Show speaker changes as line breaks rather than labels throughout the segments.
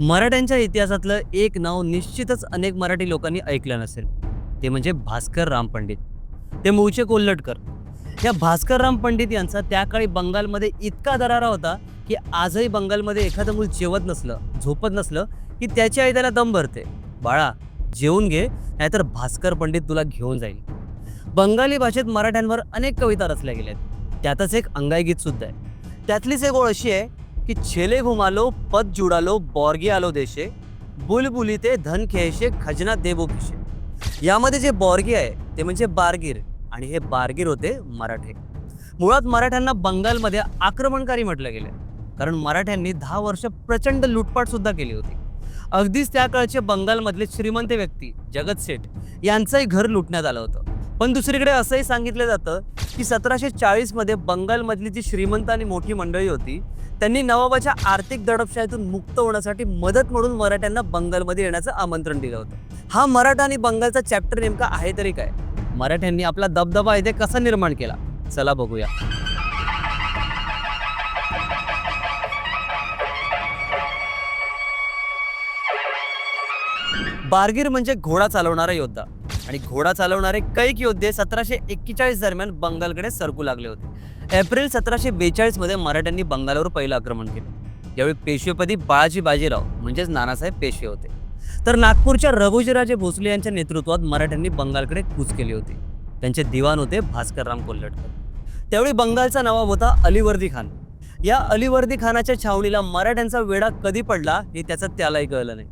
मराठ्यांच्या इतिहासातलं एक नाव निश्चितच अनेक मराठी लोकांनी ऐकलं नसेल. ते म्हणजे भास्कर राम पंडित. ते मूळचे कोल्हटकर. या भास्कर राम पंडित यांचा त्या काळी बंगालमध्ये इतका दरारा होता की आजही बंगालमध्ये एखादं मूल जेवत नसलं झोपत नसलं की त्याची आई त्याला दम भरते. बाळा जेवून घे नाहीतर भास्कर पंडित तुला घेऊन जाईल. बंगाली भाषेत मराठ्यांवर अनेक कविता रचल्या गेल्या आहेत त्यातच एक अंगाई गीत सुद्धा आहे. त्यातलीच एक ओळ अशी आहे की छेले घुमालो पद जुडालो बॉर्गी आलो देशे बुलबुली ते धन खेळशे खजना देवो खिशे यामध्ये जे बॉर्गी आहे ते म्हणजे बारगीर आणि हे बारगीर होते मराठे. मुळात मराठ्यांना बंगालमध्ये आक्रमणकारी म्हटलं गेलं कारण मराठ्यांनी दहा वर्ष प्रचंड लुटपाट सुद्धा केली होती. अगदीच त्या काळचे बंगालमधले श्रीमंत व्यक्ती जगत सेठ यांचंही घर लुटण्यात आलं होतं. पण दुसरीकडे असंही सांगितलं जातं की सतराशे चाळीसमध्ये बंगालमधली जी श्रीमंत आणि मोठी मंडळी होती त्यांनी नवाबाच्या आर्थिक दडपशाहीतून मुक्त होण्यासाठी मदत म्हणून मराठ्यांना बंगालमध्ये येण्याचं आमंत्रण दिलं होतं. हा मराठा आणि बंगालचा चॅप्टर नेमका आहे तरी काय? मराठ्यांनी आपला दबदबा इथे कसा निर्माण केला? चला बघूया. बारगीर म्हणजे घोडा चालवणारा योद्धा. आणि घोडा चालवणारे कैक योद्धे सतराशे एक्केचाळीस दरम्यान बंगालकडे सरकू लागले होते. एप्रिल सतराशे बेचाळीसमध्ये मराठ्यांनी बंगालवर पहिलं आक्रमण केलं. यावेळी पेशवेपदी बाळाजी बाजीराव म्हणजेच नानासाहेब पेशवे होते. तर नागपूरच्या रघुजीराजे भोसले यांच्या नेतृत्वात मराठ्यांनी बंगालकडे कूच केली होती. त्यांचे दिवाण होते भास्करराम कोल्हटकर. त्यावेळी बंगालचा नवाब होता अलिवर्दी खान. या अलिवर्दी खानाच्या छावणीला मराठ्यांचा वेढा कधी पडला हे त्याचं त्यालाही कळलं नाही.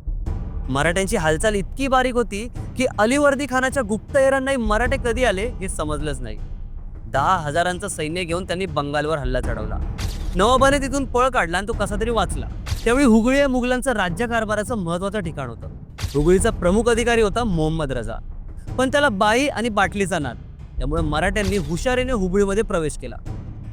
मराठ्यांची हालचाल इतकी बारीक होती की अलिवर्दी खानाच्या गुप्तहेरांनाही मराठे कधी आले हे समजलंच नाही. दहा हजारांचं सैन्य घेऊन त्यांनी बंगालवर हल्ला चढवला. नवाबाने तिथून पळ काढला आणि तो कसा तरी वाचला. त्यावेळी हुगळी हे मुघलांचं राज्यकारभाराचं महत्वाचं ठिकाण होतं. हुगळीचा प्रमुख अधिकारी होता मोहम्मद रजा. पण त्याला बाई आणि बाटलीचा नाद. त्यामुळे मराठ्यांनी हुशारीने हुबळीमध्ये प्रवेश केला.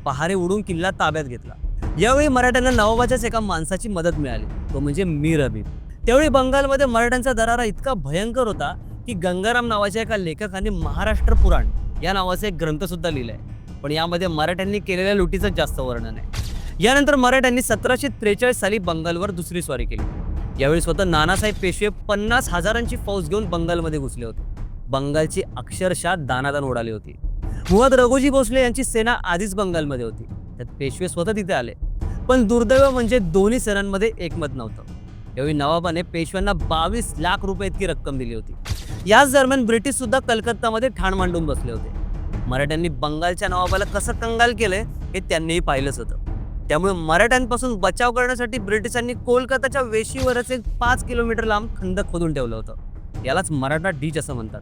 पहारे उडून किल्ला ताब्यात घेतला. यावेळी मराठ्यांना नवाबाच्याच एका माणसाची मदत मिळाली. तो म्हणजे मीर हबीब त्यावेळी बंगालमध्ये मराठ्यांचा दरारा इतका भयंकर होता की गंगाराम नावाच्या एका लेखकाने महाराष्ट्र पुराण या नावाचा एक ग्रंथसुद्धा लिहिलाय. पण यामध्ये मराठ्यांनी केलेल्या लुटीचं जास्त वर्णन आहे. यानंतर मराठ्यांनी सतराशे त्रेचाळीस साली बंगालवर दुसरी स्वारी केली. यावेळी स्वतः नानासाहेब पेशवे पन्नास हजारांची फौज घेऊन बंगालमध्ये घुसले होते. बंगालची अक्षरशः दानादान उडाली होती. मुळात रघुजी भोसले यांची सेना आधीच बंगालमध्ये होती. त्यात पेशवे स्वतः तिथे आले. पण दुर्दैव म्हणजे दोन्ही सेनांमध्ये एकमत नव्हतं. यावेळी नवाबाने पेशव्यांना बावीस लाख रुपये इतकी रक्कम दिली होती. याच दरम्यान ब्रिटिश सुद्धा कलकत्तामध्ये ठाण मांडून बसले होते. मराठ्यांनी बंगालच्या नवाबाला कसं कंगाल केलंय हे त्यांनीही पाहिलंच होतं. त्यामुळे मराठ्यांपासून बचाव करण्यासाठी ब्रिटिशांनी कोलकाताच्या वेशीवरच एक पाच किलोमीटर लांब खंदक खोदून ठेवलं होतं. यालाच मराठा डीच असं म्हणतात.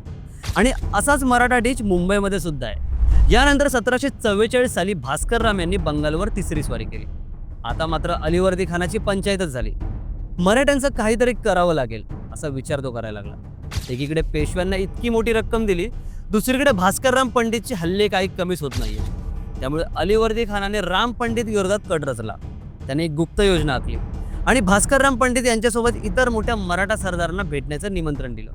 आणि असाच मराठा डीच मुंबईमध्ये सुद्धा आहे. यानंतर सतराशे चव्वेचाळीस साली भास्कर राम यांनी बंगालवर तिसरी स्वारी केली. आता मात्र अलिवर्दी खानाची पंचायतच झाली. मराठ्यांचं काहीतरी करावं लागेल असा विचार तो करायला लागला. एकीकडे पेशव्यांना इतकी मोठी रक्कम दिली दुसरीकडे भास्करराम पंडितचे हल्ले काही कमीच होत नाहीये. त्यामुळे अलीवर्दी खानाने राम पंडित विरोधात कट रचला. त्याने एक गुप्त योजना आखली. आणि भास्करराम पंडित यांच्यासोबत इतर मोठ्या मराठा सरदारांना भेटण्याचं निमंत्रण दिलं.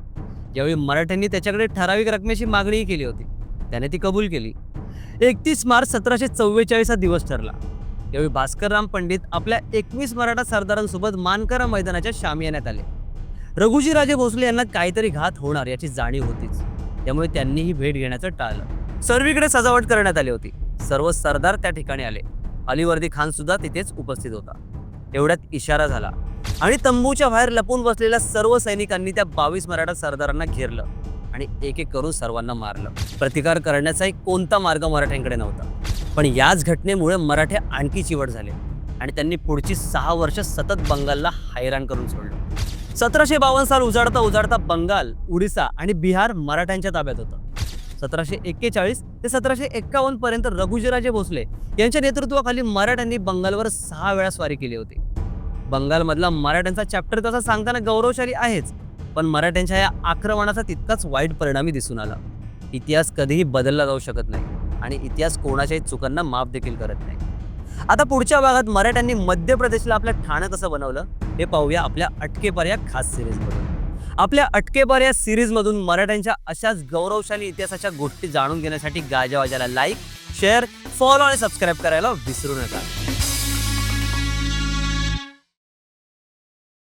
यावेळी मराठ्यांनी त्याच्याकडे ठराविक रकमेची मागणीही केली होती त्याने ती कबूल केली. एकतीस मार्च सतराशे चव्वेचाळीस हा दिवस ठरला. यावेळी भास्करराम पंडित आपल्या एकवीस मराठा सरदारांसोबत मानकरा मैदानाच्या शामियाण्यात आले. रघुजीराजे भोसले यांना काहीतरी घात होणार याची जाणीव होतीच. त्यामुळे त्यांनी ही भेट घेण्याचं टाळलं. सर्वीकडे सजावट करण्यात आली होती. सर्व सरदार त्या ठिकाणी आले. अलीवर्दी खान सुद्धा तिथेच उपस्थित होता. एवढ्यात इशारा झाला. आणि तंबूच्या बाहेर लपून बसलेल्या सर्व सैनिकांनी त्या बावीस मराठा सरदारांना घेरलं आणि एक एक करून सर्वांना मारलं. प्रतिकार करण्याचाही कोणता मार्ग मराठ्यांकडे नव्हता. पण याच घटनेमुळे मराठे आणखी चिवट झाले आणि त्यांनी पुढची सहा वर्ष सतत बंगालला हैराण करून सोडलं. सतराशे बावन्न साल उजाडता उजाडता बंगाल उडिसा आणि बिहार मराठ्यांच्या ताब्यात होतं. सतराशे एक्केचाळीस ते सतराशे एक्कावन्न पर्यंत रघुजीराजे भोसले यांच्या नेतृत्वाखाली मराठ्यांनी बंगालवर सहा वेळा स्वारी केली होती. बंगालमधला मराठ्यांचा चॅप्टर तसा सांगताना गौरवशाली आहेच पण मराठ्यांच्या या आक्रमणाचा तितकाच वाईट परिणामी दिसून आला. इतिहास कधीही बदलला जाऊ शकत नाही. आणि इतिहास कोणाच्याही चुकांना माफ देखील करत नाही. आता पुढच्या भागात मराठ्यांनी मध्य प्रदेशला आपलं ठाणं कसं बनवलं हे पाहूया आपल्या अटकेपर या खास सिरीजमधून. आपल्या अटकेपर या सिरीजमधून मराठ्यांच्या अशाच गौरवशाली इतिहासाच्या गोष्टी जाणून घेण्यासाठी गाजावाजाला लाईक शेअर फॉलो आणि सबस्क्राईब करायला विसरू नका.